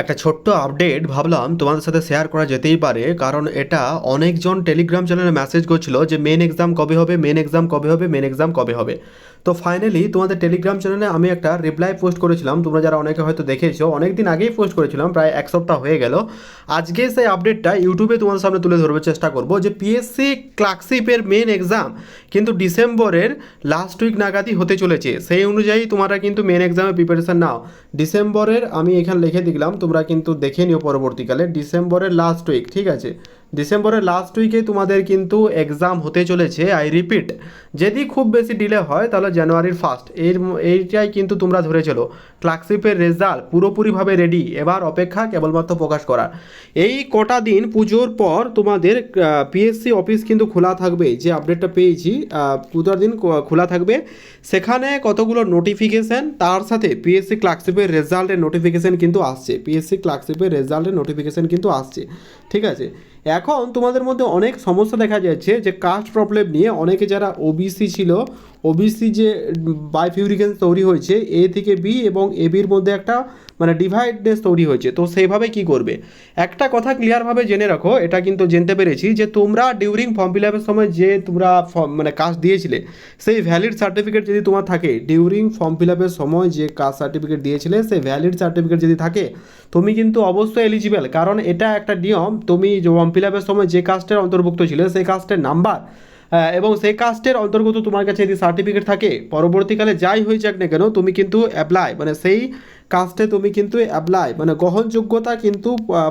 একটা ছোট্ট আপডেট ভাবলাম তোমাদের সাথে শেয়ার করা যেতেই পারে, কারণ এটা অনেকজন টেলিগ্রাম চ্যানেলে মেসেজ করছিল যে মেন এক্সাম কবে হবে মেন এক্সাম কবে হবে মেন এক্সাম কবে হবে। তো ফাইনালি তোমাদের টেলিগ্রাম চ্যানেলে আমি একটা রিপ্লাই পোস্ট করেছিলাম, তোমরা যারা অনেকে হয়তো দেখেছ অনেক দিন আগেই পোস্ট করেছিলাম, প্রায় এক সপ্তাহ হয়ে গেল। আজকে সেই আপডেটটা ইউটিউবে তোমাদের সামনে তুলে ধরবার চেষ্টা করব যে পিএসসি ক্লার্কশিপের মেন এক্সাম কিন্তু ডিসেম্বরের লাস্ট উইক নাগাদই হতে চলেছে। সেই অনুযায়ী তোমরা কিন্তু মেন এক্সামে প্রিপারেশান নাও। ডিসেম্বরের আমি এখানে লিখে দিলাম, তোমরা কিন্তু দেখে নিও পরবর্তীকালে। ডিসেম্বরের লাস্ট উইক ঠিক আছে? ডিসেম্বরের লাস্ট উইকে তোমাদের কিন্তু এক্সাম হতে চলেছে আই রিপিট যদি খুব বেশি ডিলে হয় তাহলে জানুয়ারির ফার্স্ট এর এইটাই কিন্তু তোমরা ধরে চলো। ক্লার্কশিপের রেজাল্ট পুরোপুরিভাবে রেডি এবার অপেক্ষা কেবলমাত্র প্রকাশ করার। এই কটা দিন পুজোর পর তোমাদের পিএসসি অফিস কিন্তু খোলা থাকবে, যে আপডেটটা পেয়েছি পুজোর দিন খোলা থাকবে। সেখানে কতগুলো নোটিফিকেশন তার সাথে পিএসসি ক্লার্কশিপের রেজাল্টের নোটিফিকেশন কিন্তু আসছে। পিএসসি ক্লার্কশিপের রেজাল্টের নোটিফিকেশন কিন্তু আসছে। ঠিক আছে? এখন তোমাদের মধ্যে অনেক সমস্যা দেখা যাচ্ছে যে কাস্ট প্রবলেম নিয়ে অনেকে যারা ওবিসি ছিল ওবিসি যে বাইফিউরিকেন্স তৈরি হয়েছে এ থেকে বি এবং এবির মধ্যে একটা মানে ডিভাইডনেস তৈরি হয়েছে। তো সেইভাবে কি করবে? একটা কথা ক্লিয়ারভাবে জেনে রাখো, এটা কিন্তু জানতে পেরেছি যে তোমরা ডিউরিং ফর্ম ফিল আপের সময় যে তোমরা মানে কাস্ট দিয়েছিলে, সেই ভ্যালিড সার্টিফিকেট যদি তোমার থাকে ডিউরিং ফর্ম ফিল আপের সময় যে কাস্ট সার্টিফিকেট দিয়েছিলে, সেই ভ্যালিড সার্টিফিকেট যদি থাকে, তুমি কিন্তু অবশ্যই এলিজিবল কারণ এটা একটা নিয়ম, তুমি ফর্ম ফিল আপের সময় যে কাস্টের অন্তর্ভুক্ত ছিলে, সেই কাস্টের নাম্বার এবং সেই কাস্টের অন্তর্গত তোমার কাছে যদি সার্টিফিকেট থাকে, পরবর্তীকালে যাই হয়ে যাক না কেন, তুমি কিন্তু অ্যাপ্লাই মানে সেই কাস্টে তুমি কিন্তু অ্যাপ্লাই মানে গ্রহণযোগ্যতা কিন্তু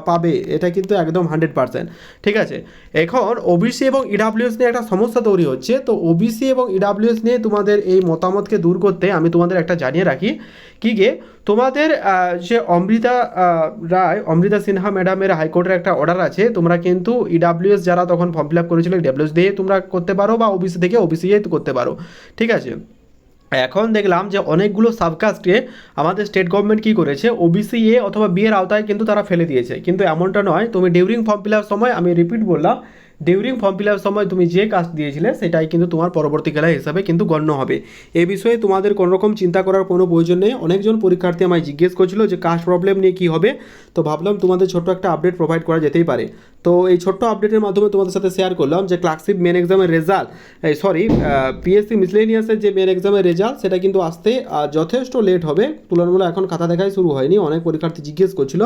পাবে, এটা কিন্তু একদম হান্ড্রেড পার্সেন্ট ঠিক আছে? এখন ওবিসি এবং ইডাব্লিউএস নিয়ে একটা সমস্যা তৈরি হচ্ছে। তো ওবিসি এবং ইডাব্লিউএস নিয়ে তোমাদের এই মতামতকে দূর করতে আমি তোমাদের একটা জানিয়ে রাখি। কি গে? তোমাদের যে অমৃতা রায়, অমৃতা সিনহা ম্যাডামের হাইকোর্টের একটা অর্ডার আছে, তোমরা কিন্তু ইডাব্লিউএস যারা তখন ফর্ম ফিল আপ করেছিল ইডাব্লিউএস দিয়ে তোমরা করতে পারো বা ওবিসি থেকে ওবিসি করতে পারো। ঠিক আছে? এখন দেখলাম যে অনেকগুলো সাবকাস্টকে আমাদের স্টেট গভর্নমেন্ট কী করেছে? ওবিসি এ অথবা বি এর আওতায় কিন্তু তারা ফেলে দিয়েছে। কিন্তু এমনটা নয়, তুমি ডিউরিং ফর্ম ফিল সময়, আমি রিপিট বললাম ডিউরিং ফর্ম ফিল সময় তুমি যে কাজ দিয়েছিলে, সেটাই কিন্তু তোমার পরবর্তীকালে হিসাবে কিন্তু গণ্য হবে। এ বিষয়ে তোমাদের কোনো রকম চিন্তা করার কোনো প্রয়োজন নেই। অনেকজন পরীক্ষার্থী আমায় জিজ্ঞেস করছিল যে কাস্ট প্রবলেম নিয়ে কী হবে? তো ভাবলাম তোমাদের ছোট্ট একটা আপডেট প্রোভাইড করা যেতেই পারে। তো এই ছোট্ট আপডেটের মাধ্যমে তোমাদের সাথে শেয়ার করলাম যে ক্লার্কশিপ মেন এক্সামের রেজাল্ট সরি পিএসসি মিসলেনিয়াসের যে মেন এক্সামের রেজাল্ট সেটা কিন্তু আসতে যথেষ্ট লেট হবে। তুলনামূলক এখন খাতা দেখাই শুরু হয়নি, অনেক পরীক্ষার্থী জিজ্ঞেস করছিল।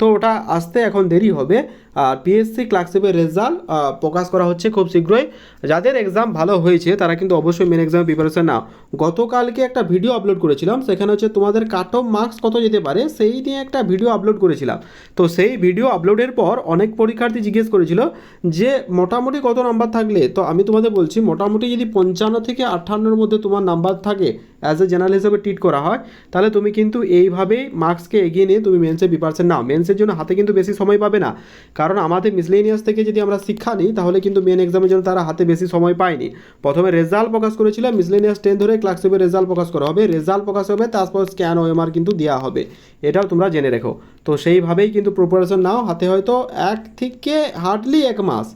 তো ওটা আসতে এখন দেরি হবে। আর পিএসসি ক্লার্কশিপের রেজাল্ট প্রকাশ করা হচ্ছে খুব শীঘ্রই। যাদের এক্সাম ভালো হয়েছে, তারা কিন্তু অবশ্যই মেন এক্সামের প্রিপারেশন নাও। গতকালকে একটা ভিডিও আপলোড করেছিলাম, সেখানে হচ্ছে তোমাদের কাট অফ মার্কস কত যেতে পারে, সেই নিয়ে একটা ভিডিও আপলোড করেছিলাম। তো সেই ভিডিও আপলোডের পর অনেক পরীক্ষার্থী জিজ্ঞেস করেছিল যে মোটামুটি কত নাম্বার থাকলে? তো আমি তোমাদের বলছি, মোটামুটি যদি পঞ্চান্ন থেকে আটান্নর মধ্যে তোমার নাম্বার থাকে অ্যাজ এ জেনারেল হিসেবে ট্রিট করা হয়, তাহলে তুমি কিন্তু এইভাবেই মার্কসকে এগিয়ে নিয়ে তুমি মেন্সের প্রিপারেশন নাও। মেন্সের জন্য হাতে কিন্তু বেশি সময় পাবে না। কারণ আমাদের মিসলেনিয়াস থেকে যদি আমরা শিক্ষা নিই, তাহলে কিন্তু মেন এক্সামের জন্য তারা হাতে বেশি সময় পায়নি। প্রথমে রেজাল্ট প্রকাশ করেছিল মিসলেনিয়াস টেন ধরে ক্লাসিপের রেজাল্ট প্রকাশ করা হবে। রেজাল্ট প্রকাশ হবে, তারপর স্ক্যান ওএমআর কিন্তু দেওয়া হবে। এটাও তোমরা জেনে রেখো। তো সেইভাবেই কিন্তু প্রিপারেশন নাও। হাতে হয়তো এক থেকে হার্ডলি এক মাস।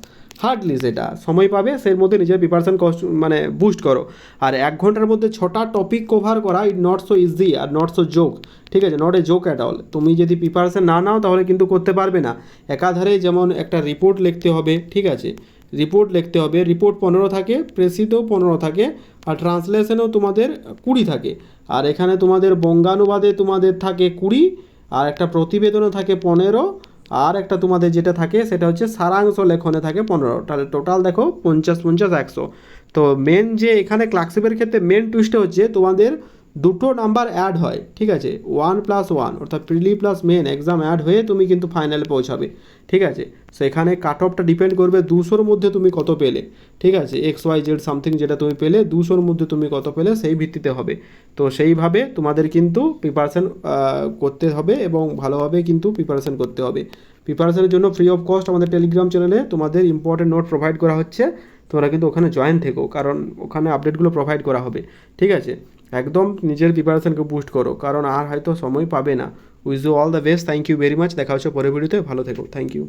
হার্ডলি সেটা সময় পাবে সেই মধ্যে নিজের প্রিপারেশন কষ্ট মানে বুস্ট করো। আর এক ঘণ্টার মধ্যে ছটা টপিক কভার করা ইট নট সো ইজি আর নট সো জোক ঠিক আছে? Not a joke at all তুমি যদি প্রিপারেশন না নাও, তাহলে কিন্তু করতে পারবে না। একাধারে যেমন একটা রিপোর্ট লিখতে হবে, ঠিক আছে? রিপোর্ট লিখতে হবে রিপোর্ট পনেরো থাকে প্রেসিতেও পনেরো থাকে, আর ট্রান্সলেশনেও তোমাদের কুড়ি থাকে। আর এখানে তোমাদের বঙ্গানুবাদে তোমাদের থাকে কুড়ি, আর একটা প্রতিবেদনও থাকে পনেরো আর একটা তোমাদের যেটা থাকে, সেটা হচ্ছে সারাংশ লেখনে থাকে পনেরো। তাহলে টোটাল দেখো পঞ্চাশ পঞ্চাশ, একশো। তো মেন যে এখানে ক্লার্কশিপের ক্ষেত্রে মেন টুইস্টে হচ্ছে তোমাদের দুটো নাম্বার অ্যাড হয়, ঠিক আছে? ওয়ান প্লাস ওয়ান অর্থাৎ prelim plus main exam add হয়ে তুমি কিন্তু ফাইনালে পৌঁছাবে, ঠিক আছে? সেখানে কাট অফটা ডিপেন্ড করবে দুশোর মধ্যে তুমি কত পেলে, ঠিক আছে? এক্স ওয়াই জেড সামথিং যেটা তুমি পেলে, দুশোর মধ্যে তুমি কত পেলে, সেই ভিত্তিতে হবে। তো সেইভাবে তোমাদের কিন্তু প্রিপারেশান করতে হবে এবং ভালোভাবে কিন্তু প্রিপারেশান করতে হবে। প্রিপারেশানের জন্য ফ্রি অফ কস্ট আমাদের টেলিগ্রাম চ্যানেলে তোমাদের ইম্পর্টেন্ট নোট প্রোভাইড করা হচ্ছে। তোমরা কিন্তু ওখানে জয়েন থেকো, কারণ ওখানে আপডেটগুলো প্রোভাইড করা হবে, ঠিক আছে? একদম নিজের প্রিপারেশনকে বুস্ট করো, কারণ আর হয়তো সময় পাবে না। Wish you all the best thank you very much দেখা হচ্ছে পরের ভিডিওতে ভালো থেকো থ্যাংক ইউ